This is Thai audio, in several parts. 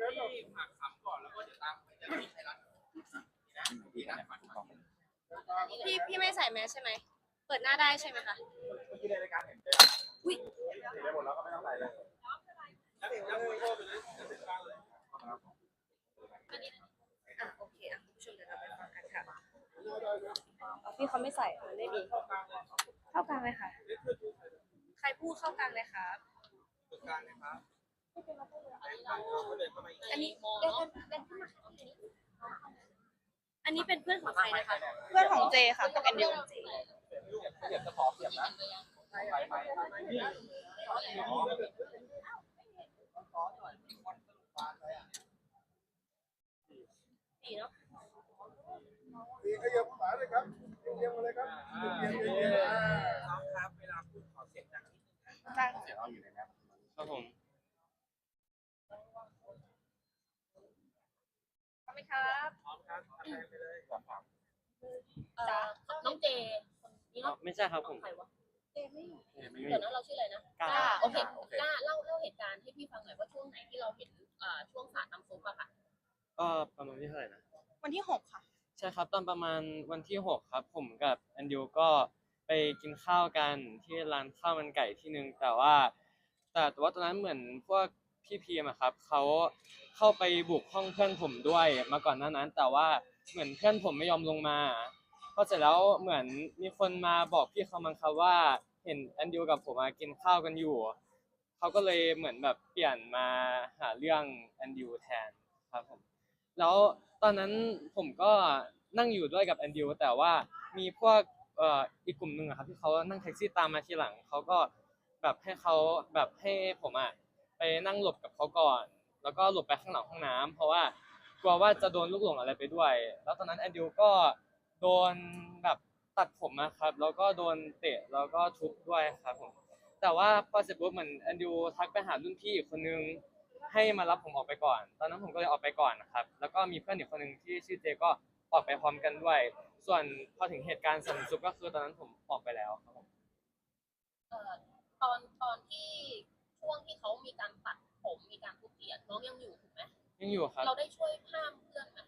ที่ผักคำก่อนแล้วก็เดี๋ยวตามไปจะมีไทยรัฐนะดีนะฝันฝันพี่พี่ไม่ใส่แมสใช่ไหม เปิดหน้าได้ใช่ไหมคะเมื่อกี้ในรายการเห็นได้อุ้ยเห็นได้หมดแล้วก็ไม่ต้องใส่เลยแล้วเดี๋ยวแล้วคุยโทษไปเลยเดี๋ยวถึงกลางเลยอะโอเคอะคุณผู้ชมเดี๋ยวเราไปฟังกันค่ะอ๋อพี่เขาไม่ใส่มันได้ดีเข้ากลางเลยค่ะ ใครพูดเข้ากลางเลยครับถึงกลางนะครับ อันนี้เดินเดินขึ้นมาอันนี้เป็นเพื่อนของใครนะคะเพื่อนของเจค่ะกับแอนดิวเสียบจะขอเสียบนะไปไปสี่เนาะดีขยับขาเลยครับเรียงมาเลยครับเรียงเรียงเรียงน้องครับเวลาพูดขอเสียงดังนิดนึงนะจ้าเสียบเอาอยู่ในนั้นครับผม พร้อม ไหมครับพร้อมครับทำแรงไปเลยสามสามจ้าน้องเจคนนี้อ๋อเนาะไม่ใช่ครับผม ใครวะเจไม่อยู่เดี๋ยวนะเราชื่ออะไรนะกล้าโอเค กล้าเล่าเล่าเหตุการณ์ให้พี่ฟังหน่อยว่าช่วงไหนที่เราเห็นอ่าช่วงสาดน้ำซุปอะค่ะก็ประมาณที่เท่าไหร่นะ วันที่หกค่ะ ใช่ครับตอนประมาณวันที่หกครับ ผมกับแอนดิวก็ไปกินข้าวกันที่ร้านข้าวมันไก่ที่หนึ่งแต่ว่า แต่แต่ว่าตอนนั้นเหมือนพวก พี่พีมอะครับเขาเข้าไปบุกห้องเพื่อนผมด้วยมาก่อนหน้านั้น แต่ว่าเหมือนเพื่อนผมไม่ยอมลงมาพอเสร็จแล้วเหมือนมีคนมาบอกพี่เขามั้งครับว่าเห็นแอนดิวกับผมมากินข้าวกันอยู่เขาก็เลยเหมือนแบบเปลี่ยนมาหาเรื่องแอนดิวแทนครับผมแล้วตอนนั้นผมก็นั่งอยู่ด้วยกับแอนดิวแต่ว่ามีพวกเอ่ออีกกลุ่มหนึ่งอะครับที่เขานั่งแท็กซี่ตามมาทีหลังเขาก็แบบให้เขาแบบให้ผมอะ ไปนั่งหลบกับเขาก่อน แล้วก็หลบไปข้างหลังห้องน้ำเพราะว่ากลัวว่าจะโดนลูกหลงอะไรไปด้วย แล้วตอนนั้นแอนดิวก็โดนแบบตัดผมนะครับ แล้วก็โดนเตะแล้วก็ทุบด้วยครับผม แต่ว่าพอเสร็จปุ๊บเหมือนแอนดิวทักไปหารุ่นพี่อีกคนนึงให้มารับผมออกไปก่อน ตอนนั้นผมก็เลยออกไปก่อนนะครับ แล้วก็มีเพื่อนอีกคนนึงที่ชื่อเจก็ออกไปพร้อมกันด้วย ส่วนพอถึงเหตุการณ์สันสุขก็คือตอนนั้นผมออกไปแล้วครับผม เอ่อตอนตอนที่ ช่วงที่เขามีการตัดผมมีการทุบตีอะน้องยังอยู่ถูกไหมยังอยู่ครับ เราได้ช่วยห้ามเพื่อนไหม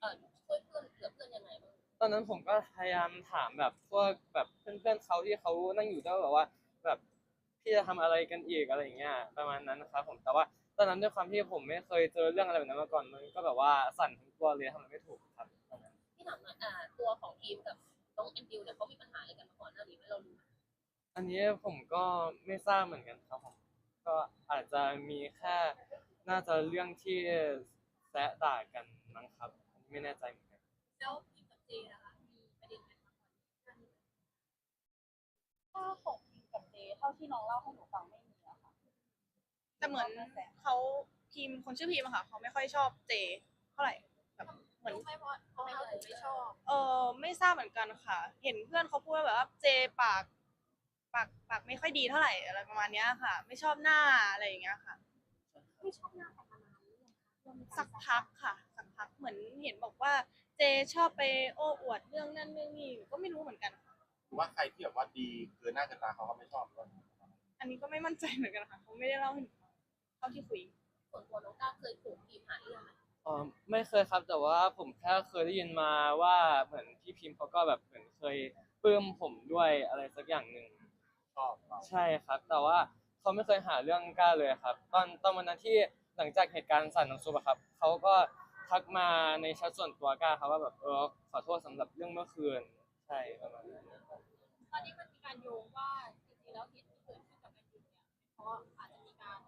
เออช่วยเพื่อนเหลือเพื่อนยังไงบ้างตอนนั้นผมก็พยายามถามแบบพวกแบบเพื่อนๆเขาที่เขานั่งอยู่ด้วยแบบว่า แบบพี่จะทำอะไรกันอีกอะไรอย่างเงี้ยประมาณนั้นนะครับผมแต่ว่าตอนนั้นด้วยความที่ผมไม่เคยเจอเรื่องอะไรแบบนั้นมาก่อนมันก็แบบว่าสั่นทั้งตัวเลยทำอะไรไม่ถูกครับตอนนั้นที่ถามหน่อยอ่าตัวของทีมกับน้องแอนดิวเนี่ยเขามีปัญหาอะไรกันมาก่อนหน้านี้ไหมเรารู้ไหมอันนี้ผมก็ไม่ทราบเหมือนกันครับผม ก็อาจจะมีแค่น่าจะเรื่องที่แซะด่ากันมั้งครับอันนี้ไม่แน่ใจเหมือนกันแล้วทีมกับเจนะคะมีประเด็นไหมคะถ้าของพิมกับเจเท่าที่น้องเล่าให้หนูฟังไม่มีอะค่ะแต่เหมือนเขาพิมพ์คนชื่อพิมพ์อะค่ะเขาไม่ค่อยชอบเจเท่าไหร่แบบเหมือนไม่เพราะเขาไม่เลยไม่ชอบ เออไม่ทราบเหมือนกันค่ะ เห็นเพื่อนเขาพูดว่าแบบว่าเจปาก ปากปากไม่ค่อยดีเท่าไหร่อะไรประมาณเนี้ยค่ะ ไม่ชอบหน้าอะไรอย่างเงี้ยค่ะ ไม่ชอบหน้าแต่มานานหรือยังคะสักพักค่ะ สักพักเหมือนเห็นบอกว่าเจชอบไปโอ้อวดเรื่องนั่นเรื่องนี้ก็ไม่รู้เหมือนกันค่ะหรือว่าใครที่แบบว่าดีเกินหน้าเกินตาเขาก็ไม่ชอบด้วยอันนี้ก็ไม่มั่นใจเหมือนกันค่ะเขาไม่ได้เล่าให้หนูฟังเท่าที่คุย ส่วนตัวน้องก้าวเคยถูกทีมหาเรื่องไหมอ๋อไม่เคยครับแต่ว่าผมแค่เคยได้ยินมาว่าเหมือนพี่พิมพ์เขาก็แบบเหมือนเคยปลื้มผมด้วยอะไรสักอย่างหนึ่งช อบเราใช่ครับ แต่ว่าเขาไม่เคยหาเรื่องกล้าเลยครับ ตอนตอนวันนั้นที่หลังจากเหตุการณ์สั่นน้ำซุปอะครับเขาก็ทักมาในแชทส่วนตัวกล้าครับว่าแบบเออขอโทษสำหรับเรื่องเมื่อคืนใช่ประมาณนั้นตอนนี้มันมีการโยงว่าจริงๆแล้วเหตุที่เกิดขึ้นกับแอนดิวเนี่ยเพราะอาจจะมีการ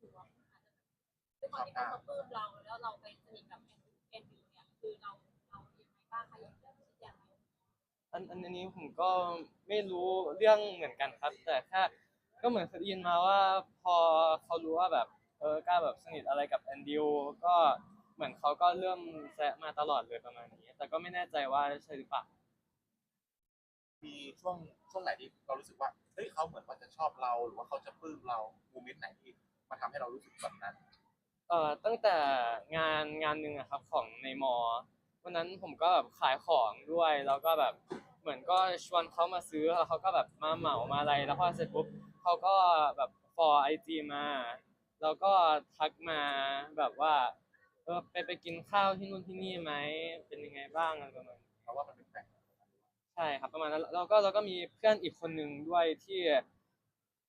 ถือว่าอาจจะด้วยความที่เขามาปลื้มเราแล้ว อันอันนี้ผมก็ไม่รู้เรื่องเหมือนกันครับ แต่แค่ก็เหมือนเคยได้ยินมาว่าพอเขารู้ว่าแบบเออกล้าแบบสนิทอะไรกับแอนดิวก็เหมือนเขาก็เริ่มแซะมาตลอดเลยประมาณนี้ แต่ก็ไม่แน่ใจว่าใช่หรือเปล่า มีช่วงช่วงไหนที่เรารู้สึกว่าเฮ้ยเขาเหมือนว่าจะชอบเราหรือว่าเขาจะปลื้มเราโมเมนต์ไหนที่มาทำให้เรารู้สึกแบบนั้น เอ่อตั้งแต่งานงานหนึ่งอะครับของในมอ วันนั้นผมก็แบบขายของด้วยแล้วก็แบบเหมือนก็ชวนเขามาซื้อแล้วเขาก็แบบมาเหมามาอะไรแล้วพอเสร็จปุ๊บเขาก็แบบ for IG มาแล้วก็ทักมาแบบว่าเอไปไปกินข้าวที่นู่นที่นี่ไหมเป็นยังไงบ้างอะไรประมาณนี้เพราะว่ามันเป็นแฟนใช่ครับประมาณนั้นแล้วก็เราก็มีเพื่อนอีกคนหนึ่งด้วยที่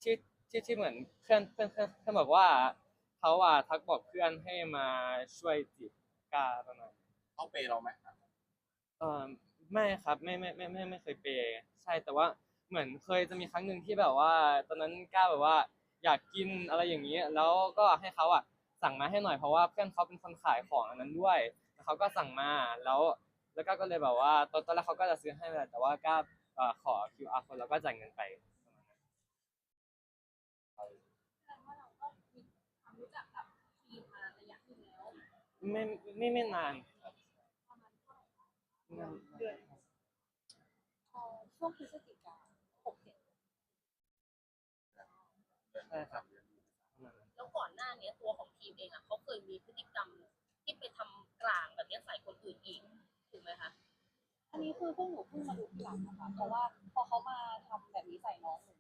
ที่ที่ที่เหมือนเพื่อนเพื่อนเพื่อนเพื่อนบอกว่าเขาอะทักบอกเพื่อนให้มาช่วยจีบกาประมาณ เขาเปย์เราไหมเออไม่ครับไม่ไม่ไม่ไม่ไม่เคยเปย์ใช่แต่ว่าเหมือนเคยจะมีครั้งหนึ่งที่แบบว่า ตอนนั้นกล้าแบบว่า อยากกินอะไรอย่างนี้ แล้วก็ให้เขาอะสั่งมาให้หน่อยเพราะว่าเพื่อนเขาเป็นคนขายของอันนั้นด้วยแล้วเขาก็สั่งมาแล้วแล้วก็ก็เลยแบบว่าตอนตอนแรกเขาก็จะซื้อให้แหละแต่ว่าก็เอ่อขอ QR code แล้วก็จ่ายเงินไปแสดงว่าเราก็มีความรู้จักกับทีมมาระยะหนึงแล้วไม่ไม่ไม่นาน เดือนพอช่วงพฤศจิกาหกเจ็ดใช่ครับแล้วก่อนหน้าเนี้ยตัวของทีมเองอะเขาเคยมีพฤติกรรมที่ไปทำกลางแบบเนี้ยใส่คนอื่นอีกถูกไหมคะอันนี้คือพวกหนูเพิ่งมาดูทีหลังนะคะเพราะว่าพอเขามาทำแบบนี้ใส่น้องหนู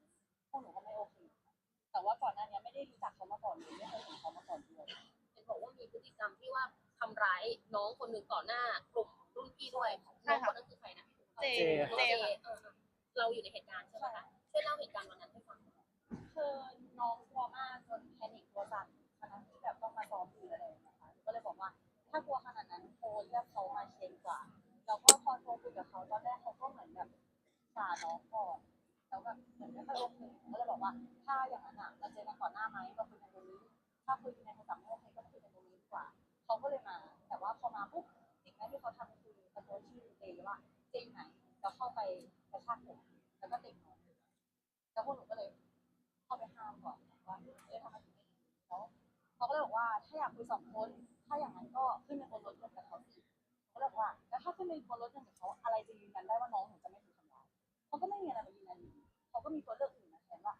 พวกหนูก็ไม่โอเคค่ะแต่ว่าก่อนหน้านี้ไม่ได้รู้จักเขามาก่อนเลยไม่เคยเห็นเขามาก่อนด้วย เห็นบอกว่ามีพฤติกรรมที่ว่าทำร้ายน้องคนหนึ่งต่อหน้ากลุ่ม รุ่นพี่ด้วยใช่น้องค่ะ คนนั้นคือใครนะเจน้องเจเจค่ะเออเออเราอยู่ในเหตุการณ์ใช่ไหมคะช่วยเล่าเหตุการณ์วันนั้นให้ฟังหน่อยคือน้องกลัวมากจนแพนิคตัวสั่นขณะที่แบบต้องมาซ้อมอยู่อะไรอย่างเงี้ยค่ะก็เลยบอกว่าถ้ากลัวขนาดนั้นโทรเรียกเขามาเช็คกว่าแล้วก็พอโทรคุยกับเขาตอนแรกเขาก็เหมือนแบบด่าน้องก่อนแล้วแบบเหมือนไม่ค่อยโอเคก็เลยบอกว่าถ้าอย่างนั้นอะเราเจอกันก่อนหน้าไหมก็คุยกันตรงนี้ ถ้าคุยกันในโทรศัพท์ไม่โอเคก็คุยกันตรงนี้ดีกว่าเขาก็เลยมา แต่ว่าพอมาปุ๊บสิ่ง แรกที่เขาทำคือตะโกนชื่อเจว่าเจไหนแล้วเข้าไปกระชากผมแล้วก็เตะน้องแล้วพวกหนูก็เลยเข้าไปห้ามก่อนว่าเอ๊ะทำไมถึงไม่ดีแล้วเขาก็เลยบอกว่าถ้าอยากคุยสองคนถ้าอย่างนั้นก็ขึ้นไปบนรถยนต์กับเขาสิเขาเลยบอกว่าแล้วถ้าขึ้นไปบนรถยนต์กับเขาอะไรจะยืนยันได้ว่าน้องหนูจะไม่ถูกทำร้ายเขาก็ไม่มีอะไรมายืนยันอยู่เขาก็มีตัวเลือกอื่นมาแทนว่า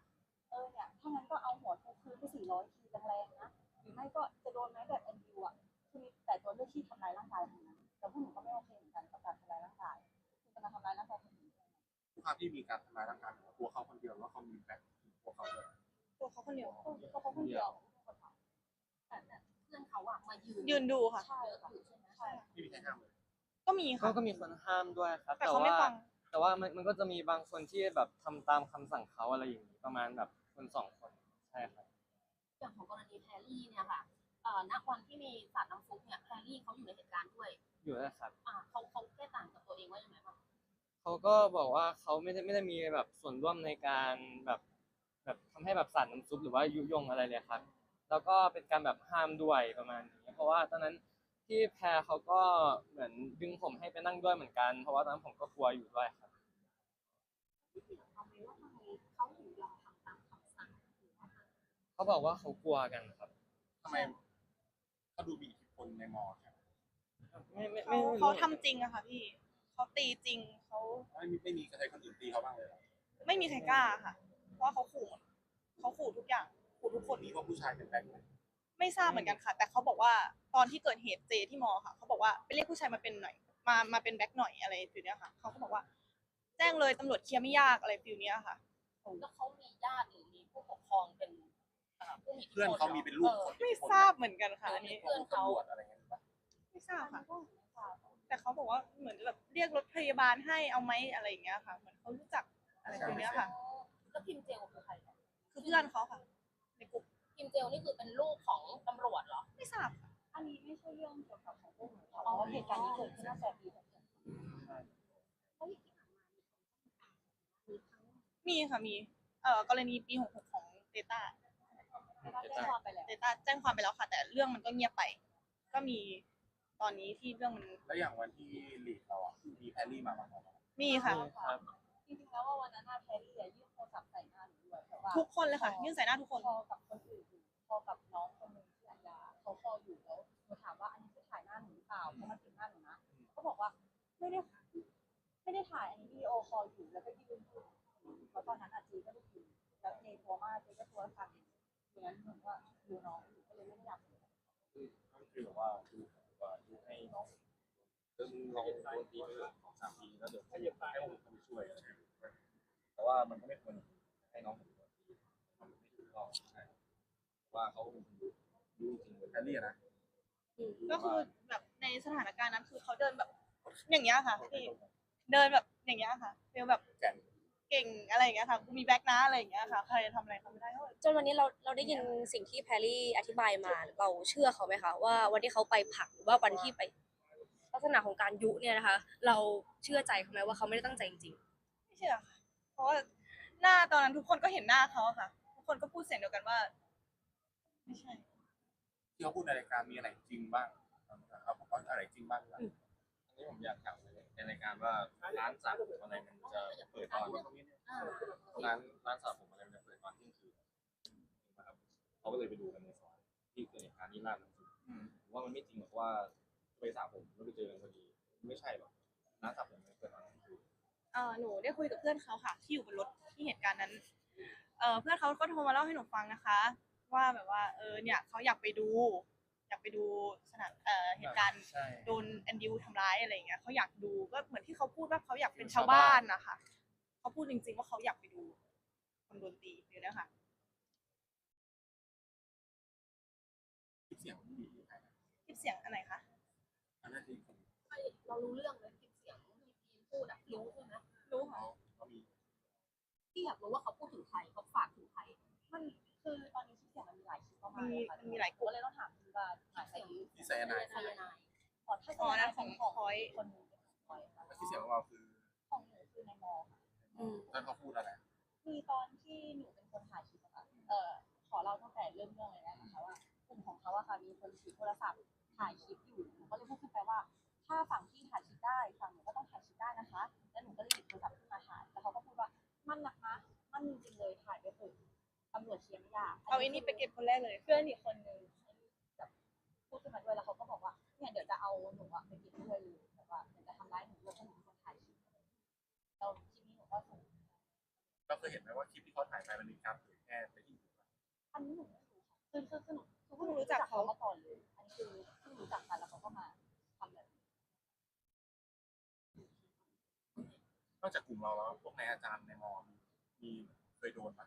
เออเนี่ยถ้างั้นก็เอาหัวทุบคืนไปสี่ร้อยทีแรงๆนะหรือไม่ก็จะโดนไม้แบบแอนดิวอะคือมีแต่ตัวเลือกที่ทำร้ายร่างกายทั้งนั้น แต่พวกหนูก็ไม่โอเคเหมือนกันกับการทำร้ายร่างกายคือจะมาทำร้ายร่างกายคนอื่นได้ไงทุกครั้งที่มีการทำร้ายร่างกายตัวเขาคนเดียวแล้วเขามีแฟนตัวเขาด้วยตัวเขาคนเดียวก็เขาคนเดียวไม่มีคนทำแต่แต่เพื่อนเขาอะมายืนยืนดูค่ะ ใช่เยอะค่ะอยู่ใช่ไหมใช่ไม่มีใครห้ามเลย ก็มีก็ค่ะ ก็มีคนห้ามด้วยครับแต่เขาไม่ว่าฟัง แต่ว่ามันมันก็จะมีบางคนที่แบบทำตามคำสั่งเขาอะไรอย่างนี้ประมาณแบบคนสองคนใช่ครับ อย่างของกรณีแพรรี่เนี่ยค่ะ เอ่อณวันที่มีสาดน้ำซุปเนี่ยแพรรี่เขาอยู่ในเหตุการณ์ด้วย อยู่ด้วยครับ อ่าเขาเขาแก้ต่างกับตัวเองว่ายังไงบ้างเขาก็บอกว่าเขาไม่ได้ไม่ได้มีแบบส่วนร่วมในการแบบแบบทำให้แบบสารน้ำซุปหรือว่ายุยงอะไรเลยครับ แล้วก็เป็นการแบบห้ามด้วยประมาณนี้ เพราะว่าตอนนั้นที่แพรเขาก็เหมือนดึงผมให้ไปนั่งด้วยเหมือนกัน เพราะว่าตอนนั้นผมก็กลัวอยู่ด้วยครับ ที่ถามเขาไหมว่าทำไมเขาถึงยอมทำตามคำสั่งหรือว่าเขาบอกว่าเขากลัวกันครับ ทำไม เขาดูมีอิทธิพลในมอใช่ไหมไม่ไม่เขาไม่ไม่รู้เขาทำจริงอะค่ะพี่เขาตีจริงเขาไม่มีไม่มีใครคนอื่นตีเขาบ้างเลยเหรอไม่มีใครกล้าค่ะ เพราะว่าเขาขู่เขาขู่ทุกอย่างขู่ทุกคนมีว่าผู้ชายเป็นแบงค์ไหมไม่ทราบเหมือนกันค่ะ แต่เขาบอกว่าตอนที่เกิดเหตุเจที่มอค่ะเขาบอกว่าไปเรียกผู้ชายมาเป็นหน่อย มามาเป็นแบ็คหน่อยอะไรฟิวเนี้ยค่ะเขาก็บอกว่า แจ้งเลยตำรวจเคลียร์ไม่ยากอะไรฟิวเนี้ยค่ะ แล้วเขามีญาติหรือมีผู้ปกครองเป็น เอ่อผู้มีอิทธิพลเพื่อนเขามีเป็นลูกคนไม่ทราบเหมือนกันค่ะอันนี้เพื่อนตำรวจอะไรเงี้ยหรือเปล่าไม่ทราบค่ะ แต่เขาบอกว่าเหมือนแบบเรียกรถพยาบาลให้เอาไหมอะไรอย่างเงี้ยค่ะ เหมือนเขารู้จักอะไรฟิวเนี้ยค่ะแล้วพิมเจลคือใครเนี่ยคือเพื่อนเขาค่ะ ในกลุ่มพิมเจลนี่คือเป็นลูกของตำรวจเหรอไม่ทราบค่ะอันนี้ไม่ใช่เรื่องเกี่ยวกับของพวกหนูค่ะเพราะว่าเหตุการณ์นี้เกิดขึ้นตั้งแต่ปีหกเจ็ดแล้วที่ผ่านมามีทั้งมีค่ะมี เอ่อกรณีปี66ของเดต้า แล้วก็แจ้งความไปแล้วเดต้าแจ้งความไปแล้วค่ะ แต่เรื่องมันก็เงียบไป ก็มีตอนนี้ที่เรื่องมันแล้วอย่างวันที่ลีดเราอะมีแพรรี่มาบ้างไหมมีค่ะ ครับ จริงๆแล้วว่าวันนั้นน่าแพรรี่อะยื่นโทรศัพท์ใส่หน้าหนูด้วยแต่ว่าทุกคนเลยค่ะ ยื่นใส่หน้าทุกคน พอกับคนอื่นอยู่พอกับน้องคนหนึ่งที่อัญญาเขาพออยู่แล้วหนูถามว่าอันนี้คือถ่ายหน้าหนูหรือเปล่าเพราะมันติดหน้าหนูนะเขาบอกว่าไม่ได้ไม่ได้ถ่ายอันนี้วิดีโอคอลอยู่แล้วก็ยืนอยู่แล้วตอนนั้นอาจีก็ได้ยินแล้วเจโทรมาเจก็ตัวสั่น อย่างนั้นเหมือนว่าดูน้องอยู่ก็เลยไม่ได้อยากอยู่ก็คือแบบว่าดูว่าดูให้น้องซึ่งเราโดนตีไปเลยสองสามทีแล้วเดี๋ยวให้ยังให้ผมเข้าไปช่วยอะไรอย่างเงี้ยแต่ว่ามันก็ไม่ควรให้น้องผมโดนตีมันไม่ถูกต้องใช่ว่าเขาเป็นคนดูดูจริงแพรรี่นะมีอืมก็คือแบบในสถานการณ์นั้นคือเขาเดินแบบ อย่างเงี้ยค่ะพี่เดินแบบอย่างเงี้ยค่ะฟีลแบบแก่น เก่งอะไรอย่างเงี้ยค่ะกูมีแบ็คนะอะไรอย่างเงี้ยค่ะใครจะทำอะไรเขาไม่ได้เท่าไหร่จนวันนี้เราเราได้ยินสิ่งที่แพรรี่อธิบายมาเราเชื่อเขาไหมคะว่าวันที่เขาไปผักหรือว่าวันที่ไป ลักษณะของการยุเนี่ยนะคะ เราเชื่อใจเขาไหมว่าเขาไม่ได้ตั้งใจจริงไม่เชื่อค่ะเพราะว่าหน้าตอนนั้นทุกคนก็เห็นหน้าเขาอะค่ะ ทุกคนก็พูดเสียงเดียวกันว่า ไม่ใช่ ที่เขาพูดในรายการมีอะไรจริงบ้างเอาผมว่าอะไรจริงบ้างดีกว่า อันนี้ผมอยากถามเลยในรายการว่าร้านสระผมอะไรมันจะเปิดตอนร้านร้านสระผมอะไรมันจะเปิดตอนเที่ยงคืนนะครับเขาก็เลยไปดูกันในซอยที่เกิดเหตุการณ์นี้ล่าสุดผมว่ามันไม่จริงหรอกว่าไปสระผมแล้วไปเจอกันพอดี ไม่ใช่หรอกร้านสระผมมันเปิดตอนเที่ยงคืนเออหนูได้คุยกับเพื่อนเขาค่ะ ที่อยู่บนรถที่เหตุการณ์นั้นเออเพื่อนเขาก็โทรมาเล่าให้หนูฟังนะคะ ว่าแบบว่าเออเนี่ยเขาอยากไปดู อยากไปดูสถานเอ่อเหตุการณ์ใช่ โดนแอนดิวทำร้ายอะไรอย่างเงี้ยเขาอยากดูก็เหมือนที่เขาพูดว่าเขาอยากเป็นชาวบ้านนะคะเขาพูดจริง ๆ ว่าเขาอยากไปดูคนโดนตีเดี๋ยวนะคะ คลิปเสียงมันมีใครนะคลิปเสียงอันไหนคะ อันนั้นที่ไม่เรารู้เรื่องเลยคลิปเสียงที่พีนพูดอะรู้ใช่ไหมรู้ค่ะ เขาเขามี ที่อยากรู้ว่าเขาพูดถึงใครเขาฝากถึงใครมันคือตอนนี้ คลิปเสียงมันมีหลายคลิปมากมันๆมีเลยค่ะมันมีหลายกก็ลุ่มเลยต้องถามคุณว่าหาใครดีที่ไซยาไนด์ไซยาไนด์ขอถ้าอ๋อนั่นของพอยคนหนึงเป็นของพอยค่ะแล้วที่เสียงของเราคือของหนูคือในมอค่ะๆอืมตอนเขาพูดอะไรคือตอนที่หนูเป็นคนถ่ายคลิปอะค่ะเอ่อขอเล่าตั้งแต่เริ่มเรื่องเลยนะคะว่ากลุ่มของเขาอะค่ะมีคนถือโทรศัพท์ถ่ายคลิปอยู่หนูก็เลยพูดขึ้นไปว่า ถ้าฝั่งพี่ถ่ายคลิปได้ฝั่งหนูก็ต้องถ่ายคลิปได้นะคะ แล้วหนูก็เลยหยิบโทรศัพท์ขึ้นมาถ่ายแล้วเขาก็พูดว่ามันนะคะมันจริงๆเลยถ่ายไปเถอะ ตำรวจเคลียร์ไม่ยากเอาอันนี้ไปเก็บคนแรกเลย เพื่อนอีกคนนึงแบบพูดขึ้นมาด้วยแล้วเขาก็บอกว่าเนี่ยเดี๋ยวจะเอาหนูอะไปเก็บด้วยเลยแบบว่าเดี๋ยวจะทำร้ายหนูแล้วก็หนูเป็นคนถ่ายคลิปเราคลิปนี้หนูก็ส่งเราเคยเห็นไหมว่าคลิปที่เขาถ่ายไปมันมีการเผยแพร่ไปที่อื่นอันนี้หนูไม่รู้ค่ะคือคือคือหนูคือเพิ่งรู้จักเขามาก่อนเลย อันนี้คือเพิ่งรู้จักกันแล้วเขาก็มาทำแบบนี้นอกจากกลุ่มเราแล้วพวกนายอาจารย์ในมอมีมีเคยโดนปะ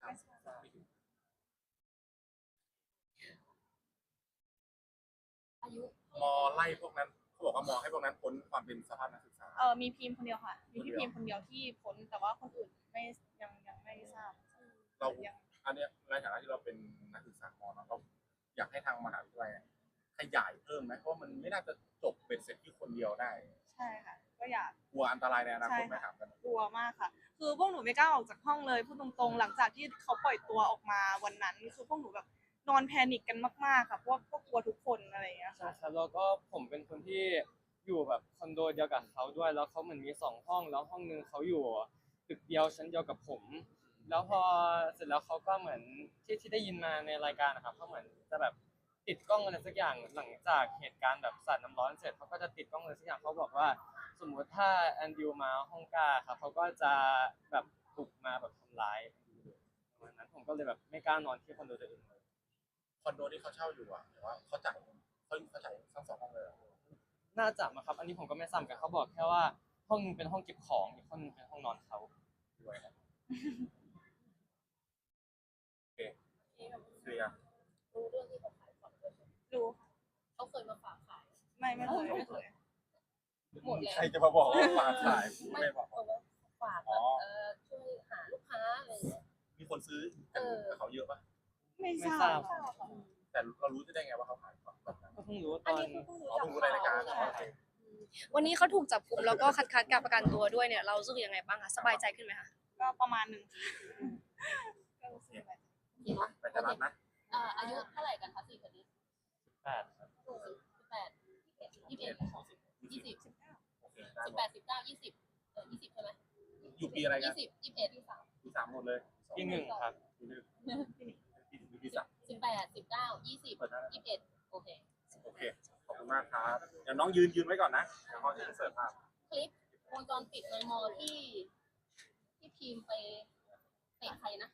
ไม่ถึง อายุ มอไล่พวกนั้นเขาบอกว่ามอให้พวกนั้นพ้นความเป็นสภาพนักศึกษา เออมีพิมพ์คนเดียวค่ะ มีพี่พิมพ์คนเดียวที่พ้นแต่ว่าคนอื่นไม่ยังยังไม่ทราบเรายังอันเนี้ยในฐานะที่เราเป็นนักศึกษามอเนาะเราอยากให้ทางมหาวิทยาลัยขยายเพิ่มไหมเพราะมันไม่น่าจะจบเป็นเสร็จที่คนเดียวได้ ใช่ค่ะ ก็อยากกลัวอันตรายในอนาคตไหมใช่ค่ะถามกันกลัวมากค่ะ คือพวกหนูไม่กล้าออกจากห้องเลยพูดตรงๆ หลังจากที่เขาปล่อยตัวออกมาวันนั้น คือพวกหนูแบบ นอนแพนิคกันมากๆค่ะเพราะว่าก็กลัวทุกคนอะไรอย่างเงี้ยใช่ค่ะครับแล้วก็ผมเป็นคนที่อยู่แบบคอนโดเดียวกับเขาด้วยแล้วเขาเหมือนมีสองห้องแล้วห้องนึงเขาอยู่ตึกเดียวชั้นเดียวกับผม แล้วพอเสร็จแล้วเขาก็เหมือนที่ที่ได้ยินมาในรายการนะครับเขาเหมือนจะแบบติดกล้องอะไรสักอย่างหลังจากเหตุการณ์แบบสาดน้ำร้อนเสร็จเขาก็จะติดกล้องอะไรสักอย่างเขาบอกว่า สมมุติถ้าแอนดิวมาห้องกล้าครับเขาก็จะแบบบุกมาแบบทำร้ายประมาณนั้นผมก็เลยแบบไม่กล้านอนที่คอนโดตัวเองเลย คอนโดที่เขาเช่าอยู่อะแต่ว่าเขาจ่ายเขาเขาจ่ายทั้งสองห้องเลยเหรอน่าจะมาครับ อันนี้ผมก็ไม่ซ้ำกันเขาบอกแค่ว่าห้องนึงเป็นห้องเก็บของอีกห้องนึงเป็นห้องนอนเขาด้วยครับเอ๊ะแบบเคลียร์รู้เรื่องที่เขาขายก่อนด้วยใช่ไหมรู้เขาเคยมาฝากขาย ไม่ไม่เคยไม่เคยหมดแล้วใครจะมาบอกว่าฝากขายไม่ไม่บอกเอาไว้ฝากแบบเออช่วยหาลูกค้าอะไรอย่างเงี้ยมีคนซื้อกันกับเขาเยอะปะ ไม่ทราบ แต่เรารู้ได้ไงว่าเขาขายของแบบนั้นก็เพิ่งรู้ตอันอนนี้คือเพิ่งรู้อ๋อจากเพิ่งรู้ในรายการใช่วันนี้เขาถูกจับกลุ่มแล้วก็คัดค้านการประกันตัวด้วยเนี่ยเรารู้สึกยังไงบ้างคะสบายใจขึ้นไหมคะก็ประมาณหนึ่งก็รู้สึกแบบเห็นไหมไปตลาดนะอ่าอายุเท่าไหร่กันคะสี่คนนี้แปดครับสิบแปดยี่สิบเอ็ดยี่สิบโอเคได้สิบหมแปดดสิบเก้ายี่สิบเออยี่สิบใช่ไหมอยู่ปีอะไรกันยี่สิบยี่สิบเอ็ดยี่สิบสาม ปีสามหมดเลยที่หนึ่งครับปีหนึ่ง ปีปีสามสิบแปดสิบเก้ายี่สิบเปิดได้แล้วยี่สิบเอ็ดโอเคโอเค ขอบคุณมากครับเดี๋ยวน้องยืนยืนไว้ก่อนนะเดี๋ยวเขาจะเสิร์ฟภาพคลิปวงจรปิดในมอที่ ที่พีมไปเตะใครนะ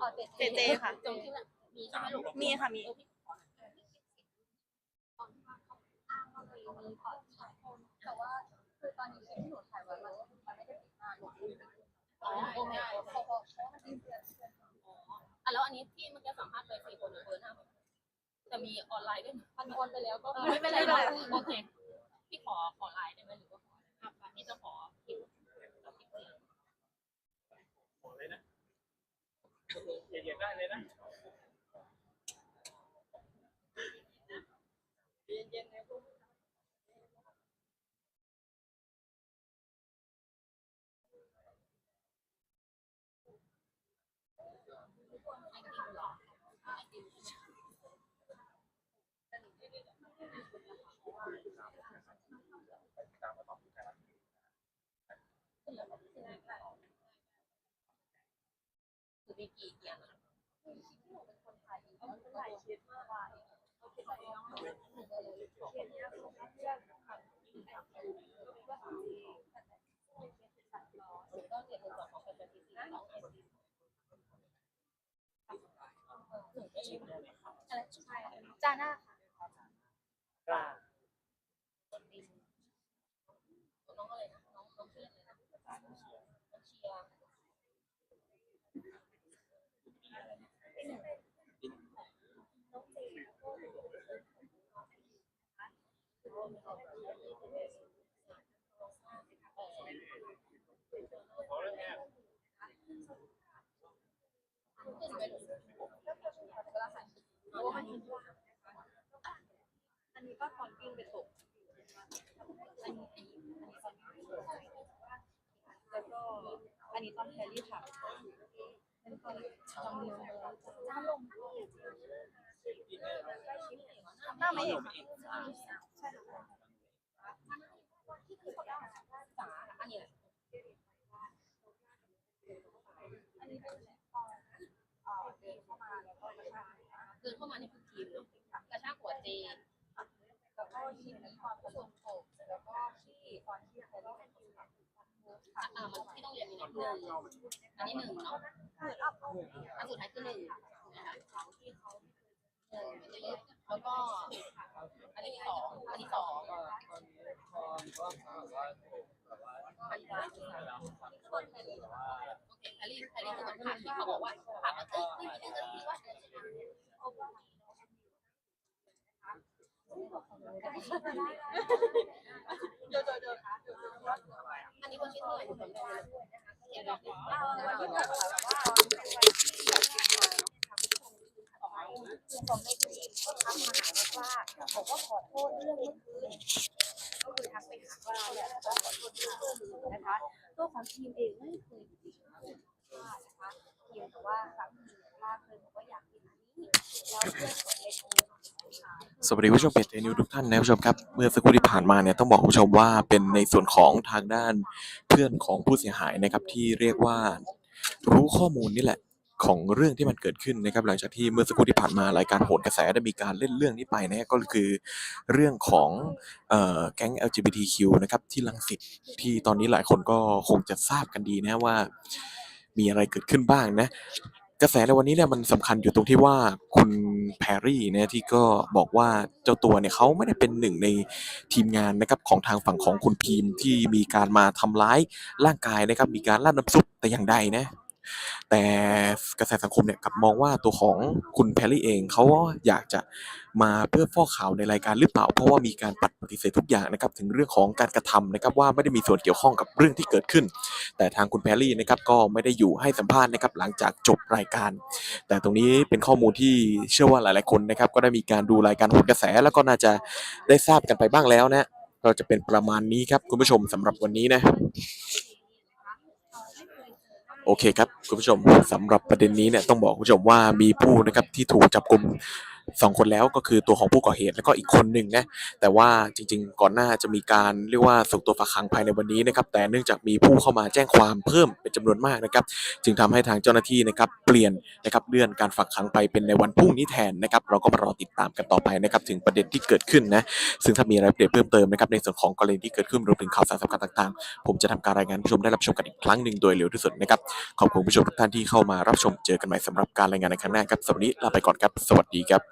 อ๋อเตะเจเจค่ะตรงที่แบบมีใช่ไหมลูกมีค่ะมีเออพี่ขอเออพี่ตอนที่ว่าเขาอ้างว่าตัวเองมีขอดถ่ายแต่ว่าคือตอนนี้คลิปที่หนูถ่ายไว้มันมันไม่ได้ปิดหน้าหนูอ๋อโอเคเพราะเพราะเพราะว่ามันมีเพื่อนเพื่อนอ๋ออะแล้ว อันนี้ที่เมื่อกี้สัมภาษณ์ไปสี่คนเนี่ยเบอร์หน้าหมดแต่มีออนไลน์ด้วยนะมันออนไปแล้วก็เออไม่เป็นไรเนอะโอเคพี่ขอขอไลน์ได้ไหมหรือว่าขออะไรอะอันนี้จะขอคลิปเอาคลิปเลยคือ มีกี่อย่างอะจาน่าค่ะน้องอะไรนะน้องน้องชื่ออะไรนะน้องเชียร์ อันนี้ก็ตอนวิ่งไปตกอันนี้อันนี้ตอนแล้วก็อันนี้ตอนแคลรี่ค่ะเป็นตอนจำลงจ้าลงหน้าไม่เห็น อันนี้หละอันนี้เป็นตอนเอ่อเดินเข้ามาแล้วก็กระชากเดินเข้ามาในพื้นทีมเนาะกระชากหัวเจแล้วก็ทีนี้ความประสงค์ผมแล้วก็ที่ตอนที่แคลรี่เป็นคนขับค่ะอ่ามันที่ต้องเรียนมีหนึ่งอันนี้หนึ่งเนาะอันสุดท้ายคือหนึ่งนะคะหนึ่ง แล้วก็ อันนี้สองอันนี้สองอันนี้สามโอเคแฮร์รี่แฮร์รี่คือคนผ่านที่เขาบอกว่าผ่านมาตึ้งตึ้งตึ้งตึ้งที่ว่าเดี๋ยวเดี๋ยวเดี๋ยวอันนี้คนชื่ออะไรคนแรกเห็นไหมวันที่เราแบบว่าเป็นวันที่แบบ คือผมไม่ดีก็ทักมาหาว่าบอกว่าขอโทษเรื่องเมื่อคืนก็คือทักไปหาว่าเนี่ยขอโทษเรื่องเมื่อคืนนะคะตัวของทีมเองไม่เคยติดพลานะคะเพียงแต่ว่าครั้งหนึ่งพลาดเคยบอกว่าอยากกินอันนี้แล้วเพื่อนกดเล็กสวัสดีผู้ชมเพจเทนิวทุกท่านนะผู้ชมครับเมื่อสักครู่ที่ผ่านมาเนี่ยต้องบอกผู้ชมว่าเป็นในส่วนของทางด้านเพื่อนของผู้เสียหายนะครับที่เรียกว่ารู้ข้อมูลนี่แหละ ของเรื่องที่มันเกิดขึ้นนะครับหลังจากที่เมื่อสักครู่ที่ผ่านมารายการโหนกระแสได้มีการเล่นเรื่องนี้ไปนะก็คือเรื่องของออแก๊ง LGBTQ นะครับที่ลังสิตที่ตอนนี้หลายคนก็คงจะทราบกันดีนะว่า มีอะไรเกิดขึ้นบ้างนะกระแสในวันนี้เนี่ยมันสำคัญอยู่ตรงที่ว่าคุณแพรรี่เนี่ยที่ก็บอกว่าเจ้าตัวเนี่ยเขาไม่ได้เป็นหนึ่งในทีมงานนะครับของทางฝั่งของคุณพีมที่มีการมาทำร้ายร่างกายนะครับมีการล่าน้ำซุปแต่อย่างใดนะ แต่กระแสสังคมเนี่ยกลับมองว่าตัวของคุณแพรรี่เองเขาอยากจะมาเพื่อฟอกข่าวในรายการหรือเปล่า เพราะว่ามีการปัดปฏิเสธทุกอย่างนะครับถึงเรื่องของการกระทำนะครับว่าไม่ได้มีส่วนเกี่ยวข้องกับเรื่องที่เกิดขึ้น แต่ทางคุณแพรรี่นะครับก็ไม่ได้อยู่ให้สัมภาษณ์นะครับหลังจากจบรายการ แต่ตรงนี้เป็นข้อมูลที่เชื่อว่าหลาย ๆคนนะครับก็ได้มีการดูรายการโหนกระแส แล้วก็น่าจะได้ทราบกันไปบ้างแล้วนะเราจะเป็นประมาณนี้ครับคุณผู้ชมสำหรับวันนี้นะ โอเคครับคุณผู้ชมสำหรับประเด็นนี้เนี่ยต้องบอกคุณผู้ชมว่ามีผู้นะครับที่ถูกจับกลุ่ม สองคนแล้วก็คือตัวของผู้ก่อเหตุแล้วก็อีกคนหนึ่งนะแต่ว่าจริง ๆ ก่อนหน้าจะมีการเรียกว่าส่งตัวฝากขังภายในวันนี้นะครับ แต่เนื่องจากมีผู้เข้ามาแจ้งความเพิ่มเป็นจำนวนมากนะครับ จึงทำให้ทางเจ้าหน้าที่นะครับ เปลี่ยนนะครับเลื่อนการฝากขังไปเป็นในวันพรุ่งนี้แทนนะครับ เราก็มารอติดตามกันต่อไปนะครับ ถึงประเด็นที่เกิดขึ้นนะซึ่งถ้ามีรายละเอียดเพิ่มเติมนะครับในส่วนของกรณีที่เกิดขึ้นรวมถึงข่าวสารสำคัญต่าง ๆ ผมจะทำการรายงานผู้ชมได้รับชมกันอีกครั้งหนึ่งโดยเร็วที่สุดนะครับขอบคุณผู้ชมทุกท่านที่เข้ามารับชมเจอกันใหม่สำหรับการรายงานในครั้งหน้าครับสวัสดีลาไปก่อนครับ สวัสดีครับ